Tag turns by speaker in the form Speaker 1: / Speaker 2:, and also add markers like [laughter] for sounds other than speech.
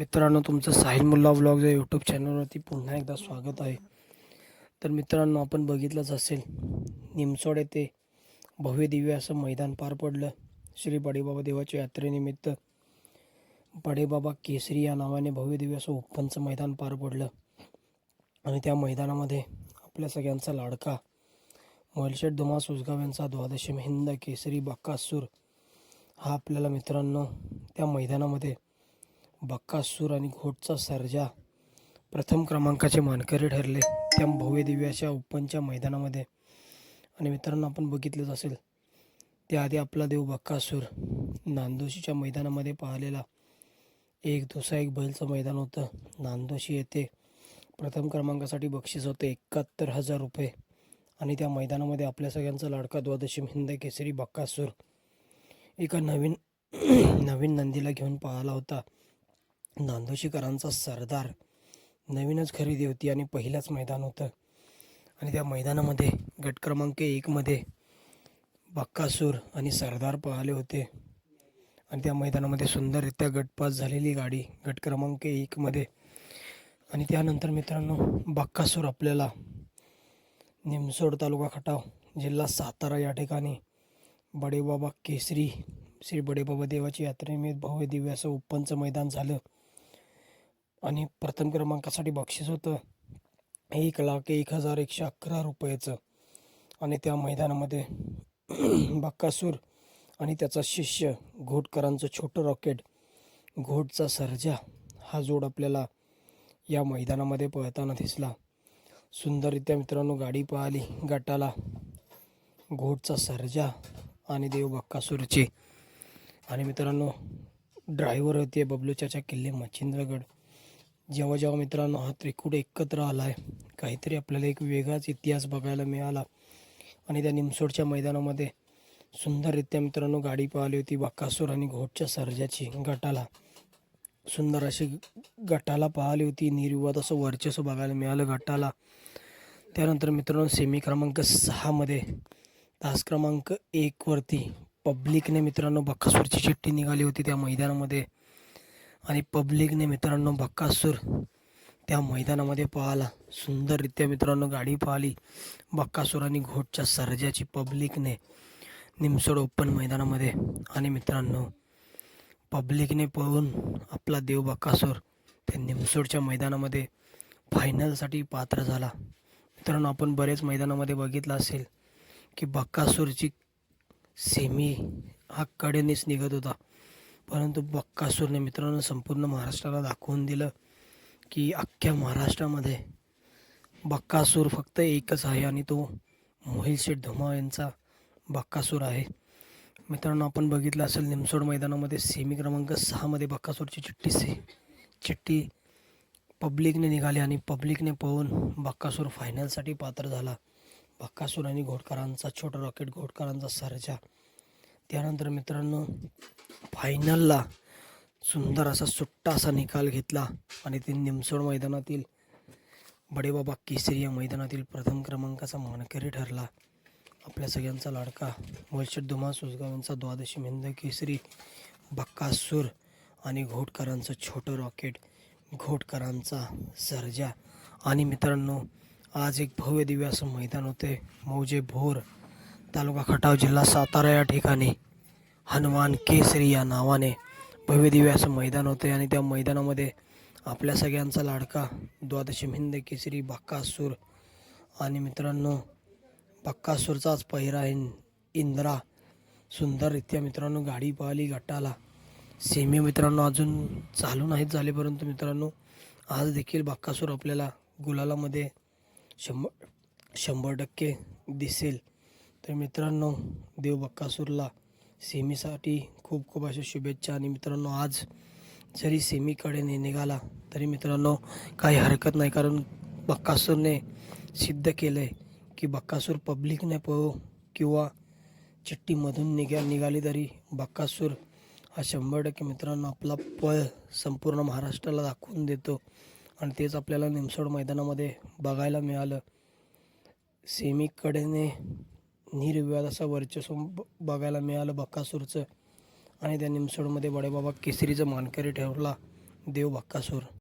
Speaker 1: मित्रांनो तुमचं साहिल मुल्ला ब्लॉग या यूट्यूब चॅनलवरती पुन्हा एकदा स्वागत आहे. तर मित्रांनो आपण बघितलंच असेल निमसोड येथे भव्य दिव्य असं मैदान पार पडलं. श्री बडेबाबा देवाच्या यात्रेनिमित्त बडेबाबा केसरी या नावाने भव्य दिव्य असं ओपनचं मैदान पार पडलं. आणि त्या मैदानामध्ये आपल्या सगळ्यांचा लाडका मोलशेठ धुमा सुजगाव यांचा द्वादशी हिंद केसरी बाक्कासूर हा आपल्याला मित्रांनो त्या मैदानामध्ये बक्कासूर आणि घोटचा सर्जा प्रथम क्रमांकाचे मानकरी ठरले. त्या भव्य दिव्याच्या ओपनच्या मैदानामध्ये. आणि मित्रांनो आपण बघितलंच असेल त्याआधी आपला देव बक्कासूर नांदोशीच्या मैदानामध्ये पाहिलेला एक दुसरा एक बैलचं मैदान होतं. नांदोशी येथे प्रथम क्रमांकासाठी बक्षीस होतं एकाहत्तर हजार रुपये. आणि त्या मैदानामध्ये आपल्या सगळ्यांचा लाडका द्वादशी हिंद केसरी बक्कासूर एका नवीन नवीन नंदीला घेऊन पाहिला होता. नांदोशीकरांचा सरदार नवीनच खरेदी होती आणि पहिलंच मैदान होतं. आणि त्या मैदानामध्ये गट क्रमांक एकमध्ये बक्कासूर आणि सरदार पळाले होते. आणि त्या मैदानामध्ये सुंदररित्या गटपास झालेली गाडी गट क्रमांक एकमध्ये आणि त्यानंतर मित्रांनो बक्कासूर आपल्याला निमसोड तालुका खटाव जिल्हा सातारा या ठिकाणी बडेबाबा केसरी श्री बडेबाबा देवाची यात्रेनिमित्त भव्य दिव्य असं ओपनचं मैदान झालं. आणि प्रथम क्रमांकासाठी बक्षीस होतं. एक लाख एक हजार एकशे अकरा रुपयाचं. आणि त्या मैदानामध्ये [clears throat] बक्कासूर आणि त्याचा शिष्य घोटकरांचं छोटं रॉकेट घोटचा सर्जा हा जोड आपल्याला या मैदानामध्ये पळताना दिसला. सुंदररित्या मित्रांनो गाडी पळाली गटाला. घोटचा सर्जा आणि देव बक्कासूरचे आणि मित्रांनो ड्रायव्हर होते बबलूच्याच्या किल्ले मच्छिंद्रगड. जेव्हा जेव्हा मित्रांनो हा त्रिकूट एकत्र आला आहे काहीतरी आपल्याला एक वेगळाच इतिहास बघायला मिळाला. आणि त्या निमसोडच्या मैदानामध्ये सुंदररित्या मित्रांनो गाडी पाहिली होती बाकासूर आणि घोटच्या सर्जाची गटाला. सुंदर अशी गटाला पाहिली होती निर्विवाद असं वर्चस्व बघायला मिळालं गटाला. त्यानंतर मित्रांनो सेमी क्रमांक सहामध्ये तास क्रमांक एकवरती पब्लिकने मित्रांनो बक्कासूरची चिठ्ठी निघाली होती त्या मैदानामध्ये. आणि पब्लिकने मित्रांनो बक्कासूर त्या मैदानामध्ये पाहला. सुंदररित्या मित्रांनो गाडी पाहिली. बक्कासूर आणि घोटच्या सर्जाची पब्लिकने निमसोड ओपन मैदानामध्ये. आणि मित्रांनो पब्लिकने पळून आपला देव बक्कासूर त्या निमसोडच्या मैदानामध्ये फायनलसाठी पात्र झाला. मित्रांनो आपण बरेच मैदानामध्ये बघितलं असेल की बक्कासूरची सेमी हा कडेनेच निघत होता. परंतु बक्कासूरने मित्रांनो संपूर्ण महाराष्ट्राला दाखवून दिलं की अख्ख्या महाराष्ट्रामध्ये बक्कासूर फक्त एकच आहे आणि तो मोहिल शेठ धुमा यांचा बक्कासूर आहे. मित्रांनो आपण बघितलं असेल निमसोड मैदानामध्ये सेमी क्रमांक सहामध्ये बक्कासूरची चिठ्ठी से चिठ्ठी पब्लिकने निघाली आणि पब्लिकने पळून बक्कासूर फायनलसाठी पात्र झाला. बक्कासूर आणि घोडकरांचा छोटा रॉकेट घोडकरांचा सर्जा. त्यानंतर मित्रांनो फायनलला सुंदर असा सुट्टा असा निकाल घेतला आणि ते निमसोड मैदानातील बडेबाबा केसरी या मैदानातील प्रथम क्रमांकाचा मानकरी ठरला. आपल्या सगळ्यांचा लाडका वैशट धुमा सुजगाव यांचा द्वादशी मिंद केसरी बक्कासूर आणि घोटकरांचं छोटं रॉकेट घोटकरांचा सर्जा. आणि मित्रांनो आज एक भव्य दिव्य असं मैदान होते मौजे भोर तालुका खटाव जिल्हा सातारा या ठिकाणी हनुमान केसरी या नावाने भव्यदिव्य असं मैदान होते आणि त्या मैदानामध्ये आपल्या सगळ्यांचा लाडका द्वादशी हिंद केसरी बक्कासूर आणि मित्रांनो बक्कासूरचाच पहिरा इन इंद्रा सुंदररित्या मित्रांनो गाडी पाहिली गटाला. सेमी मित्रांनो अजून चालू नाहीत झाले परंतु मित्रांनो आज देखील बक्कासूर आपल्याला गुलालामध्ये शंभर शंभर टक्के दिसेल. तर मित्रांनो देव बक्कासूरला सेमीसाठी खूप खूप अशा शुभेच्छा आणि मित्रांनो आज जरी सेमीकडे निघाला तरी मित्रांनो काही हरकत नाही. कारण बक्कासूरने सिद्ध केलं आहे की बक्कासूर पब्लिकने पळो किंवा चिठ्ठीमधून निघा निघाली तरी बक्कासूर हा शंभर टक्के मित्रांनो आपला पळ संपूर्ण महाराष्ट्राला दाखवून देतो. आणि तेच आपल्याला निमसोड मैदानामध्ये बघायला मिळालं. सेमीकडेने निर्विवाद असं वर्चस्व ब- बघायला मिळालं बक्कासूरचं. आणि त्या निमसोडमध्ये बडेबाबा केसरीचं मानकरी ठेवला देव बक्कासूर.